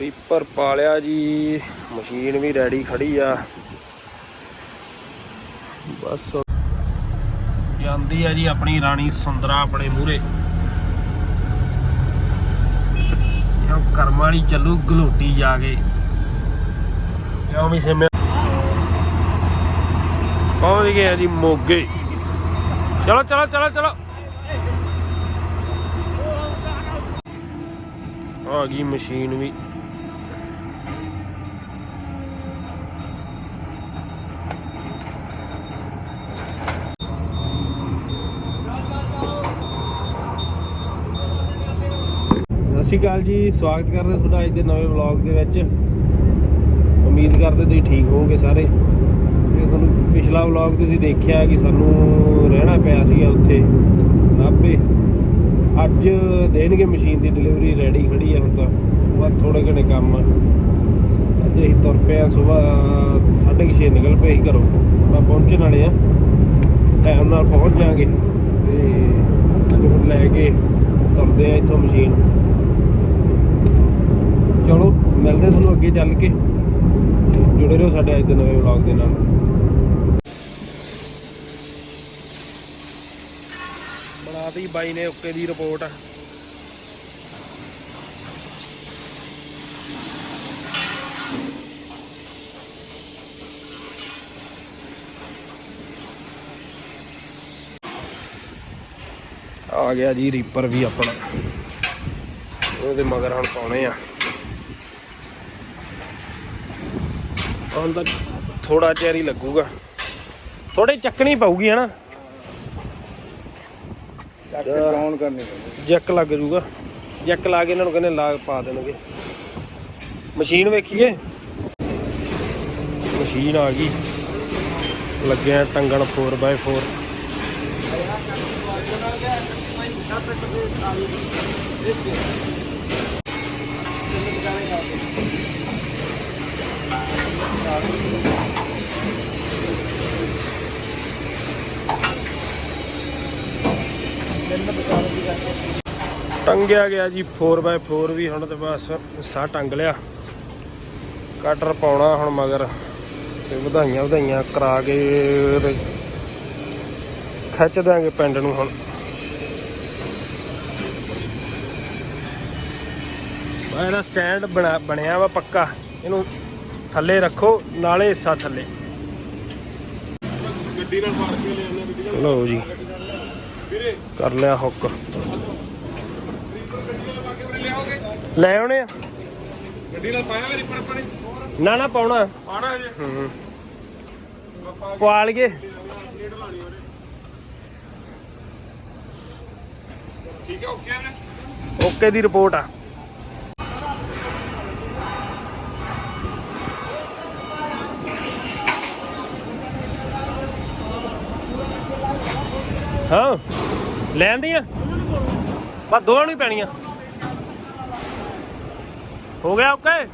Reaper ਪਾਲਿਆ ਜੀ। Machine ਵੀ ready ਖੜੀ ਆ। ਬਸ। ਜਾਂਦੀ ਆ ਜੀ ਆਪਣੀ ਰਾਣੀ ਸੁੰਦਰਾ ਆਪਣੇ ਮੂਹਰੇ। ਯੋ ਕਰਮ ਵਾਲੀ ਚੱਲੂ ਗਲੋਟੀ ਜਾ ਕੇ। ਕਿਉਂ ਵੀ ਸਿਮੇ ਪਹੁੰਚ ਗਏ ਆ ਜੀ ਮੋਗੇ। ਚਲੋ ਚਲੋ ਚਲੋ ਚਲੋ। ਆ ਗਈ ਮਸ਼ੀਨ ਵੀ। ਸ਼੍ਰੀ ਅਕਾਲ ਜੀ, ਸਵਾਗਤ ਕਰਦੇ ਤੁਹਾਡਾ ਅੱਜ ਦੇ ਨਵੇਂ ਵਲੌਗ ਦੇ ਵਿੱਚ। ਉਮੀਦ ਕਰਦੇ ਤੁਸੀਂ ਠੀਕ ਹੋਵੋਗੇ ਸਾਰੇ। ਤੇ ਤੁਹਾਨੂੰ ਪਿਛਲਾ ਵਲੌਗ ਤੁਸੀਂ ਦੇਖਿਆ ਕਿ ਸਾਨੂੰ ਰਹਿਣਾ ਪਿਆ ਸੀਗਾ ਉੱਥੇ, ਨਾਭੇ। ਅੱਜ ਦੇਣਗੇ ਮਸ਼ੀਨ ਦੀ ਡਿਲੀਵਰੀ ਰੈਡੀ ਖੜੀ ਆ ਹੁਣ ਤਾਂ। ਬਸ ਥੋੜੇ ਘਣੇ ਕੰਮ ਆ। ਅੱਜ ਅਸੀਂ ਤੁਰ ਪਏ ਆ ਸਵੇਰ 6:30 ਨਿਕਲ ਪਏ ਸੀ ਘਰੋਂ। ਮੈਂ ਪਹੁੰਚਣ ਵਾਲੇ ਆ ਟਾਈਮ ਨਾਲ ਪਹੁੰਚ ਜਾਾਂਗੇ ਤੇ ਅੱਜ ਫਿਰ ਲੈ ਕੇ ਤੁਰਦੇ ਆ ਇੱਥੋਂ ਮਸ਼ੀਨ। ਚਲੋ, ਮਿਲਦੇ ਤੁਹਾਨੂੰ ਅੱਗੇ ਚੱਲ ਕੇ। ਜੁੜੇ ਰਹੋ ਸਾਡੇ ਅੱਜ ਦੇ ਨਵੇਂ ਵਲੌਗ ਦੇ ਨਾਲ। ਬਣਾਤੀ ਬਾਈ ਨੇ ਓਕੇ ਦੀ ਰਿਪੋਰਟ। ਆ ਗਿਆ ਜੀ ਰੀਪਰ ਵੀ ਆਪਣਾ। ਉਹਦੇ ਮਗਰ ਹੁਣ ਪਾਉਣੇ ਆ। ਹੁਣ ਤਾਂ ਥੋੜਾ ਚਿਰ ਹੀ ਲੱਗੂਗਾ। ਥੋੜੀ ਚੱਕਣੀ ਪਊਗੀ ਹਨਾ? ਡਾਊਨ ਕਰਨੀ ਜੈਕ ਲੱਗ ਜੂਗਾ। ਜੈਕ ਲਾ ਕੇ ਇਹਨਾਂ ਨੂੰ ਕਹਿੰਦੇ ਲਾ ਪਾ ਦੇਣਗੇ। ਮਸ਼ੀਨ ਵੇਖੀਏ। ਮਸ਼ੀਨ ਆ ਗਈ। ਲੱਗਿਆ ਟੰਗਣ 4x4 ਟੰਗਿਆ ਗਿਆ ਜੀ 4x4 ਵੀ ਹੁਣ ਤੇ ਬਸ ਸਾ ਟੰਗ ਲਿਆ। ਕਟਰ ਪਾਉਣਾ ਹੁਣ ਮਗਰ ਤੇ ਵਧਾਈਆਂ ਵਧਾਈਆਂ ਕਰਾ ਕੇ ਖਿੱਚ ਦਿਆਂਗੇ ਪਿੰਡ ਨੂੰ ਹੁਣ। ਇਹਦਾ ਸਟੈਂਡ ਬਣਾ ਬਣਿਆ ਵਾ ਪੱਕਾ। ਇਹਨੂੰ ਥੱਲੇ ਰੱਖੋ ਨਾਲੇ ਹਿੱਸਾ ਥੱਲੇ। ਗੱਡੀ ਨਾਲ ਮਾਰ ਕੇ ਲਿਆਉਂਦੇ ਗੱਡੀ ਨਾਲ ਲਓ ਜੀ। ਕਰ ਲਿਆ ਹੁੱਕ। ਲੈ ਆਉਣੇ ਆ। ਗੱਡੀ ਨਾਲ ਪਾਇਆ ਮੇਰੀ ਪਰ ਪਾਣੀ ਨਾ ਨਾ ਪਾਉਣਾ। ਆਣਾ ਹਜੇ? ਹੂੰ ਪਵਾ ਲਈਏ। ਠੀਕ ਹੈ ਓਕੇ ਨੇ ਓਕੇ ਦੀ ਰਿਪੋਰਟ ਆ। ਹਾਂ। ਲੈਣ ਦੀਆਂ? ਬਸ ਦੋਵਾਂ ਨੂੰ ਹੀ ਪੈਣੀਆਂ। ਹੋ ਗਿਆ ਓਕੇ?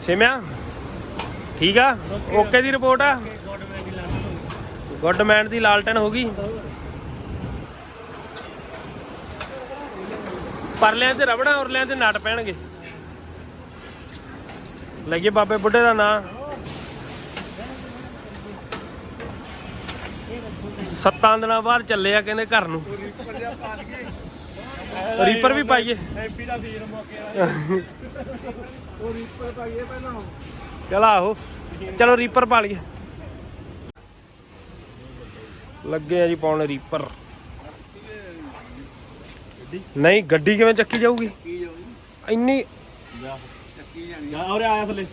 ਸਿਮਿਆ, ਠੀਕ ਆ? ਓਕੇ ਦੀ ਰਿਪੋਰਟ ਆ? ਗੁੱਡਮੈਨ ਦੀ ਲਾਲਟਨ ਹੋ ਗਈ। ਪਰਲਿਆਂ ਤੇ ਰਬੜਾ, ਉਰਲਿਆਂ ਤੇ ਨਟ ਪੈਣਗੇ। ਲਈਏ ਬਾਬੇ ਬੁੱਢੇ ਦਾ ਨਾਂ। ਸੱਤਾਂ ਦਿਨਾਂ ਬਾਅਦ ਚੱਲੇ ਆ ਕਹਿੰਦੇ ਘਰ ਨੂੰ। ਰੀਪਰ ਵੀ ਪਾਈਏ। ਐਮਪੀ ਦਾ ਵੀਰ ਮੌਕੇ ਆ ਉਹ ਰੀਪਰ ਪਾਈਏ ਪਹਿਲਾਂ ਚਲ ਆਹੋ। ਚਲੋ ਰੀਪਰ ਪਾ ਲਈਏ। ਲੱਗੇ ਆ ਜੀ ਪਾਉਣ ਰੀਪਰ ਨਹੀਂ ਗੱਡੀ ਕਿਵੇਂ ਚੱਕੀ ਜਾਊਗੀ? ਇੰਨੀ ਚੱਕੀ ਜਾਣੀ ਆ ਔਰੇ ਆਇਆ ਥੱਲੇ।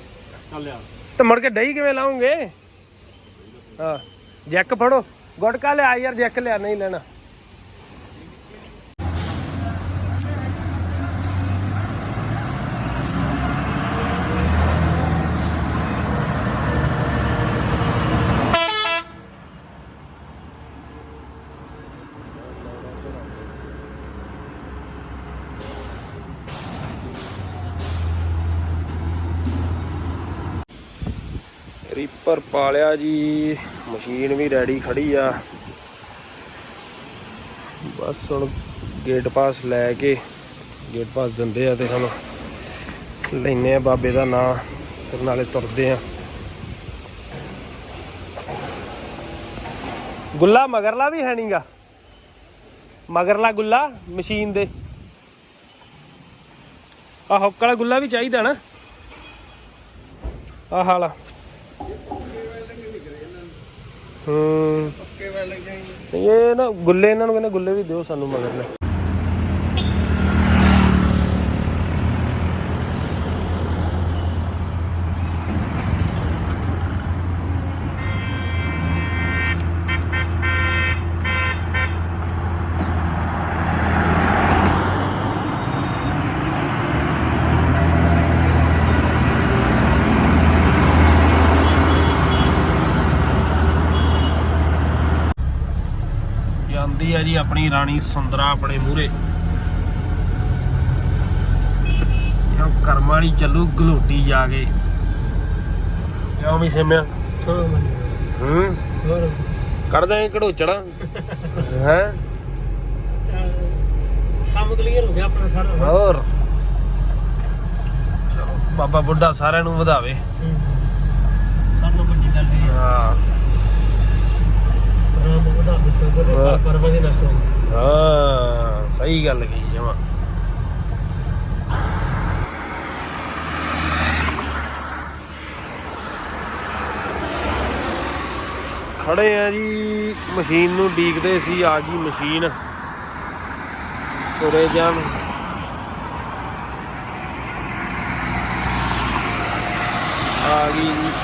ਚੱਲ ਆ। ਤੇ ਮੁੜ ਕੇ ਡਈ ਕਿਵੇਂ ਲਾਉਂਗੇ? ਹਾਂ ਜੈਕ ਫੜੋ। ਗੁਟਕਾ ਲਿਆ ਯਾਰ ਜੈਕ ਲਿਆ ਨਹੀਂ ਲੈਣਾ। ਰੀਪਰ ਪਾਲਿਆ ਜੀ। ਮਸ਼ੀਨ ਵੀ ਰੈਡੀ ਖੜੀ ਆ। ਬਸ ਹੁਣ ਗੇਟ ਪਾਸ ਲੈ ਕੇ ਗੇਟ ਪਾਸ ਦਿੰਦੇ ਆ ਤੇ ਹੁਣ ਲੈਨੇ ਆ ਬਾਬੇ ਦਾ ਨਾਂ ਤੇ ਨਾਲੇ ਤੁਰਦੇ ਆ। ਗੁੱਲਾ ਮਗਰਲਾ ਵੀ ਹੈ ਨਹੀਂਗਾ ਮਗਰਲਾ ਗੁੱਲਾ ਮਸ਼ੀਨ ਦੇ। ਆ ਹੁੱਕ ਗੁੱਲਾ ਵੀ ਚਾਹੀਦਾ ਨਾ। ਆਹ ਹਾਲਾ ਹੂੰ। ਪੱਕੇ ਵੈਲ ਚਾਹੀਦੇ ਇਹ ਨਾ ਗੁੱਲੇ ਇਹਨਾਂ ਨੂੰ ਕਹਿੰਦੇ ਗੁੱਲੇ ਵੀ ਦਿਓ ਸਾਨੂੰ ਮਗਰਲੇ ਜਾਂਦੀ ਆ ਜੀ ਆਪਣੀ ਰਾਣੀ ਸੁੰਦਰਾ ਆਪਣੇ ਮੂਹਰੇ। ਜੋ ਕਰਮ ਵਾਲੀ ਚੱਲੂ ਗਲੋਟੀ ਜਾ ਕੇ। ਕਿਉਂ ਵੀ ਸਿਮਿਆ? ਹੂੰ? ਹੋਰ ਕੱਢਦਾ ਇਹ ਘੜੋਚੜਾ? ਹੈ? ਕੰਮ ਕਲੀਅਰ ਹੋ ਗਿਆ ਆਪਣਾ ਸਾਰਾ। ਹੋਰ? ਚਲੋ ਬਾਬਾ ਬੁੱਢਾ ਸਾਰਿਆਂ ਨੂੰ ਵਧਾਵੇ। ਸਭ ਨੂੰ ਵੱਡੀ ਗੱਲ ਇਹ ਹਾਂ ਰਾਮ ਉਹਦਾ ਬਿਸਰ ਦੇ ਹਾਂ। ਸਹੀ ਗੱਲ ਕਹੀ ਜਮਾ। ਖੜੇ ਆ ਜੀ ਮਸ਼ੀਨ ਨੂੰ ਡੀਕਦੇ ਸੀ ਆ ਗਈ ਮਸ਼ੀਨ। ਤੁਰੇ ਜਾਣ। ਆ ਗਈ ਜੀ।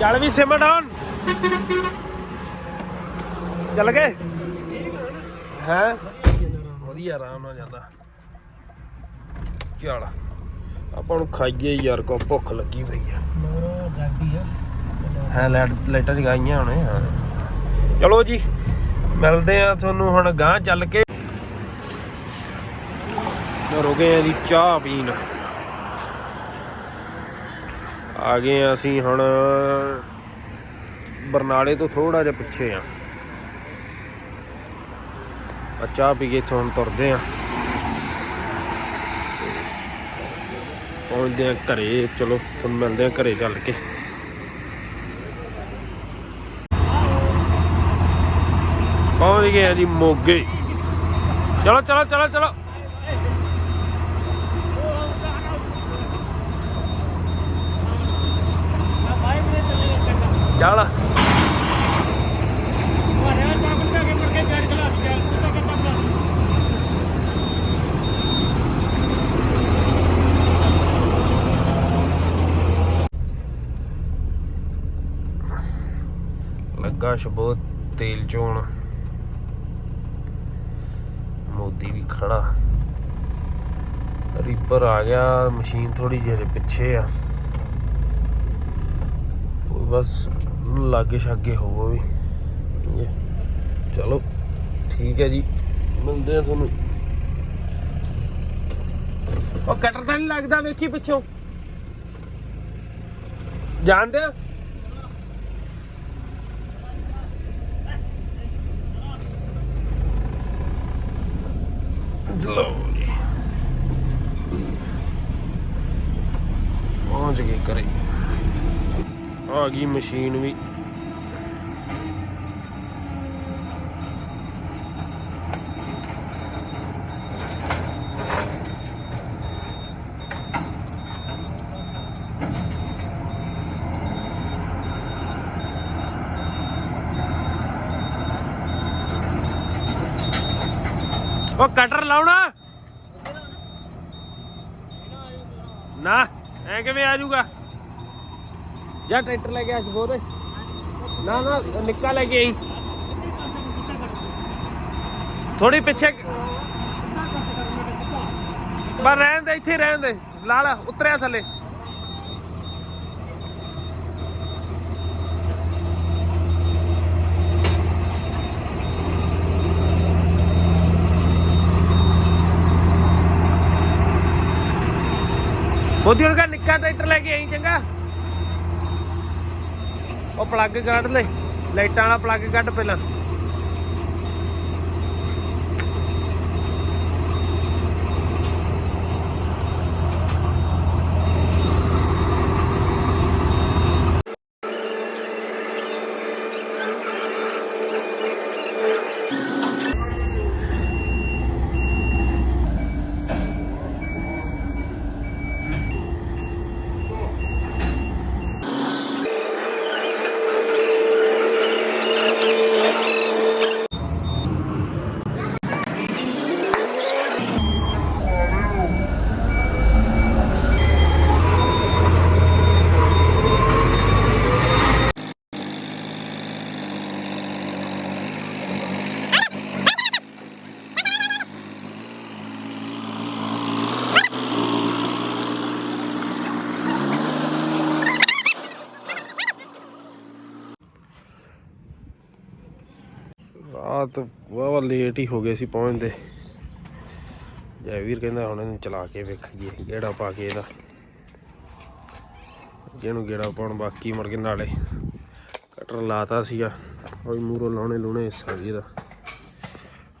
ਚੱਲ ਵੀ ਸਿਮ ਡਾਊਨ ਚੱਲ ਗਏ? ਹੈ? ਵਧੀਆ ਆਰਾਮ ਨਾਲ ਜਾਂਦਾ। ਚੱਲ, ਆਪਾਂ ਨੂੰ ਖਾਈਏ ਯਾਰ ਕੋ ਭੁੱਖ ਲੱਗੀ ਪਈ ਆ। ਮਗਰੋਂ ਲੱਗਦੀ ਆ ਜਗਾਈਆਂ ਹੁਣੇ, ਹਾਂ। ਚਲੋ ਜੀ, ਮਿਲਦੇ ਆ ਤੁਹਾਨੂੰ ਹੁਣ ਗਾਂ ਚੱਲ ਕੇ। ਰੁਕੇ ਆ ਜੀ ਚਾਹ ਪੀਣ। ਆ ਗਏ ਆ ਅਸੀਂ ਹੁਣ ਬਰਨਾਲੇ ਤੋਂ ਥੋੜਾ ਜਿਹਾ ਪਿੱਛੇ ਆ ਚਾਹ ਪੀ ਕੇ ਇੱਥੋਂ ਤੁਰਦੇ ਆ ਪਹੁੰਚਦੇ ਆ ਘਰੇ, ਚਲੋ ਤੁਹਾਨੂੰ ਮਿਲਦੇ ਆ ਘਰੇ ਚੱਲ ਕੇ। ਪਹੁੰਚ ਗਏ ਆ ਜੀ ਮੋਗੇ। ਚਲੋ ਚਲੋ ਚਲੋ ਚਲੋ ਬਾਈ ਮਿੰਟ ਚੱਲੇ ਚੰਗਾ ਚੱਲ ਲੱਗਾ ਸ਼ਬੋ ਤੇਲ ਚੋਣ। ਮੋਦੀ ਵੀ ਖੜਾ। ਰੀਪਰ ਆ ਗਿਆ, ਮਸ਼ੀਨ ਥੋੜੀ ਜਿਹੀ ਪਿੱਛੇ ਆ। ਬਸ ਲਾਗੇ ਛਾਗੇ ਹੋਵੋ ਵੀ। ਚਲੋ, ਠੀਕ ਹੈ ਜੀ। ਮਿਲਦੇ ਆ ਤੁਹਾਨੂੰ। ਉਹ ਕਟਰ ਤਾਂ ਨਹੀਂ ਲੱਗਦਾ ਵੇਖੀ ਪਿੱਛੋਂ। ਜਾਣਦੇ ਆ ਲਓ ਪਹੁੰਚ ਗਏ ਘਰੇ। ਆ ਗਈ ਮਸ਼ੀਨ ਵੀ। ਉਹ ਕਟਰ ਲਾਉਣਾ। ਨਾ ਐ ਕਿਵੇਂ ਆ ਜਾਊਗਾ? ਜਾਂ ਟਰੈਕਟਰ ਲੈ ਕੇ ਸੀ ਸਬੋਧ ਨਾ ਨਾ, ਨਿੱਕਾ ਲੈ ਕੇ ਆਈ। ਥੋੜੀ ਪਿੱਛੇ ਪਰ ਰਹਿਣ ਦੇ, ਇੱਥੇ ਰਹਿਣ ਦੇ। ਲਾ ਉਤਰਿਆ ਥੱਲੇ। ਉਹਦੀ ਹੁਣ ਕਾ ਨਿੱਕਾ ਟਰੈਕਟਰ ਲੈ ਕੇ ਆਈ, ਚੰਗਾ। ਉਹ ਪਲੱਗ ਕੱਢ ਲੈ ਲਾਈਟਾਂ ਵਾਲਾ ਪਲੱਗ ਕੱਢ ਪਹਿਲਾਂ। ਰਾਤ ਵਾਵਾ ਲੇਟ ਹੀ ਹੋ ਗਏ ਸੀ ਪਹੁੰਚਦੇ। ਜੈਵੀਰ ਕਹਿੰਦਾ ਹੁਣ ਇਹਨੂੰ ਚਲਾ ਕੇ ਵੇਖੀਏ ਗੇੜਾ ਪਾ ਕੇ ਇਹਦਾ। ਜਿਹਨੂੰ ਗੇੜਾ ਪਾਉਣ ਬਾਕੀ ਮੁੜ ਕੇ ਨਾਲੇ ਕਟਰ ਲਾਤਾ ਸੀਗਾ। ਉਹ ਮੂਰੋ ਲਾਉਣੇ ਲੂਣੇ ਹਿੱਸਾ ਜੀ ਇਹਦਾ।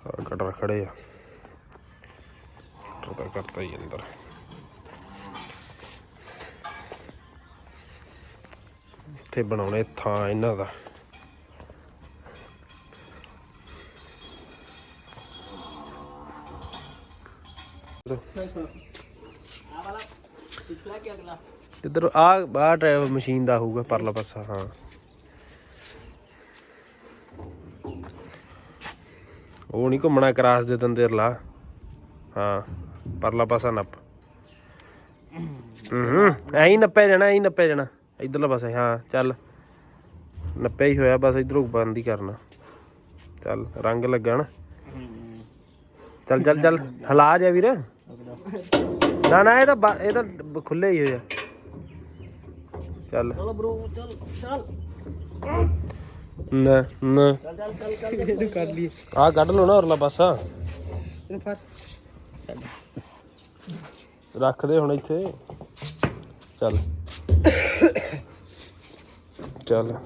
ਆਹ ਕਟਰ ਖੜੇ ਆ। ਕਟਰ ਤਾਂ ਕਰਤਾ ਹੀ ਅੰਦਰ। ਇੱਥੇ ਬਣਾਉਣੇ ਥਾਂ ਇਹਨਾਂ ਦਾ। ਇੱਧਰ ਆ ਆ ਡਰਾਈਵਰ ਮਸ਼ੀਨ ਦਾ ਹੋਊਗਾ ਪਰਲਾ ਪਾਸਾ, ਹਾਂ। ਉਹ ਨਹੀਂ ਘੁੰਮਣਾ ਕਰਾਸ ਦੇ ਦੰਦੇ ਲਾ ਹਾਂ, ਪਰਲਾ ਪਾਸਾ ਨੱਪ। ਹੂੰ ਐਂ ਹੀ ਜਾਣਾ, ਐਂ ਹੀ ਨੱਪਿਆ ਜਾਣਾ। ਇਧਰਲਾ ਪਾਸਾ, ਹਾਂ, ਚੱਲ। ਨੱਪਿਆ ਹੀ ਹੋਇਆ, ਬਸ ਇਧਰੋਂ ਬੰਦ ਹੀ ਕਰਨਾ। ਚੱਲ, ਰੰਗ ਲੱਗਾ ਚੱਲ ਚੱਲ ਚੱਲ, ਹਲਾ ਜਾ ਵੀਰ। ਨਾ ਨਾ ਇਹ ਤਾਂ ਬਾ- ਇਹ ਤਾਂ ਖੁੱਲੇ ਹੀ ਹੋਇਆ ਚੱਲ। ਚਲੋ ਬ్రో ਚੱਲ ਚੱਲ। ਨਾ ਨਾ। ਚੱਲ ਚੱਲ ਚੱਲ ਚੱਲ ਇਹਨੂੰ ਕਰ ਲਈ ਆ ਕੱਢ ਲਓ ਨਾ ਉਰਲਾ ਪਾਸਾ। ਇਹਨੂੰ ਫੜ। ਰੱਖ ਦੇ ਹੁਣ ਇੱਥੇ। ਚੱਲ। ਚੱਲ।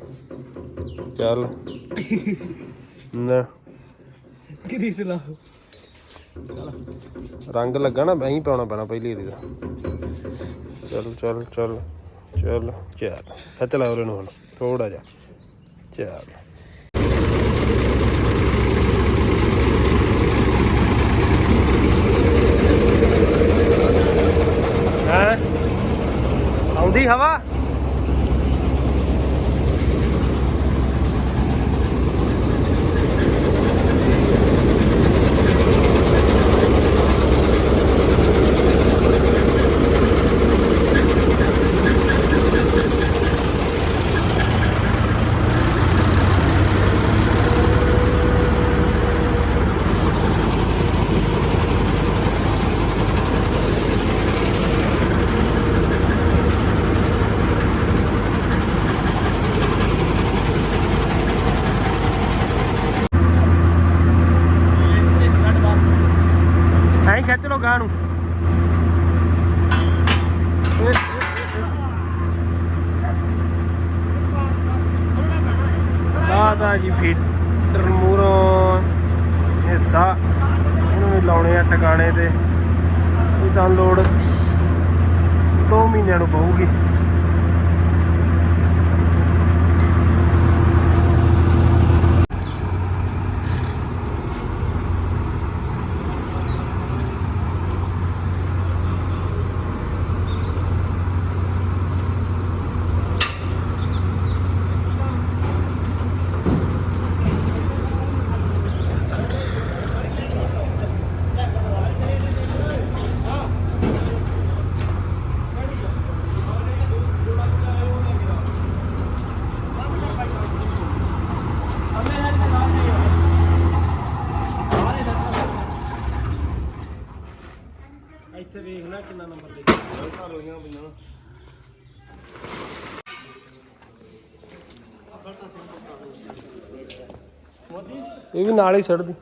ਚੱਲ। ਨਾ। ਗਰੀਸ ਲਾ ਰੰਗ ਲੱਗਾ ਨਾ, ਐਂ ਪਾਉਣਾ ਪੈਣਾ ਪਹਿਲੀ ਇਹਦੀ ਦਾ। ਚੱਲ ਚੱਲ, ਚਲ, ਚੱਲ ਚੱਲ। ਸੱਚ ਲਾ ਉਹਨੂੰ ਹੁਣ ਥੋੜਾ ਜਿਹਾ। ਚਲ। ਹਾਂ? ਆਉਂਦੀ ਹਵਾ ਐਂ ਹੀ ਖਿੱਚ ਲੋ ਗਾਂ ਨੂੰ ਦਾਦਾ ਜੀ ਫੀਟਰ ਮੂਰੋਂ ਹਿੱਸਾ ਇਹਨੂੰ ਲਾਉਣੇ ਆ ਟਿਕਾਣੇ ਤੇ। ਇਹ ਤਾਂ ਲੋਡ 2 ਮਹੀਨਿਆਂ ਨੂੰ ਪਊਗੀ। ਇਹ ਵੀ ਨਾਲ ਹੀ ਛੱਡਦੀ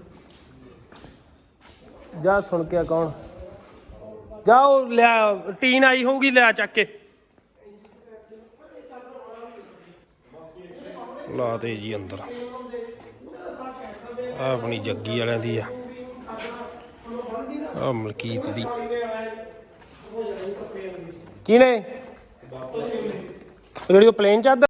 ਜਾ ਸੁਣ ਕੇ ਆ ਕੌਣ? ਜਾਓ ਲਿਆ, ਟੀਨ ਆਈ ਹੋਊਗੀ, ਲਿਆ ਚੱਕ ਕੇ। ਲਾ ਦੇ ਜੀ ਅੰਦਰ। ਆ ਆਪਣੀ ਜੱਗੀ ਵਾਲਿਆਂ ਦੀ ਆ। ਆ ਮਲਕੀਤ ਦੀ। ਕਿਹਨੇ? ਜਿਹੜੀ ਉਹ ਪਲੇਨ ਚਾਦਰ